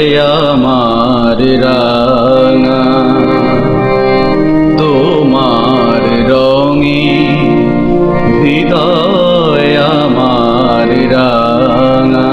হৃদয় আমার রাঙা। তোমার রঙে হৃদয় আমার রাঙা।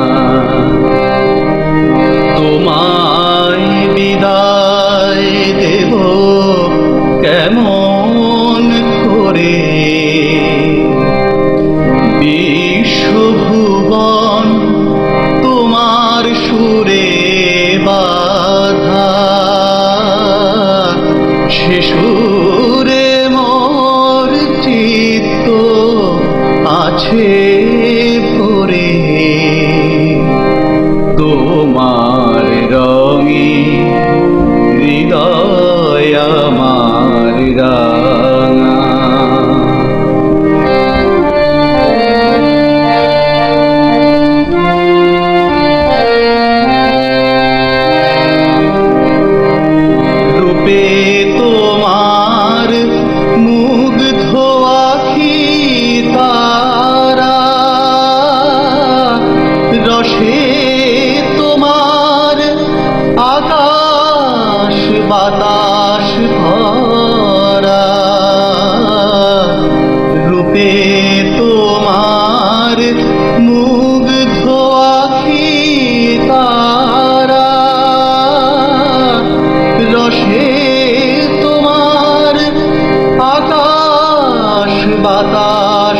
মর মোর চিত্ত আছে। আকাশ বাতাস ভরা। রূপে তোমার মুগ্ধ আখি তারা। রসে তোমার আকাশ বাতাস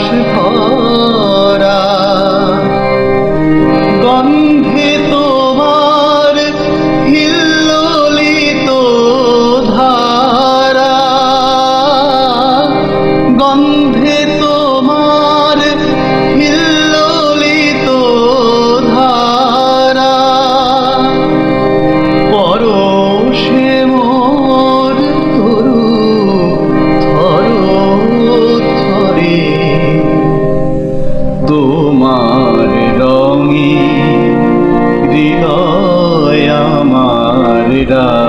রঙে হৃদয় আমার রাঙা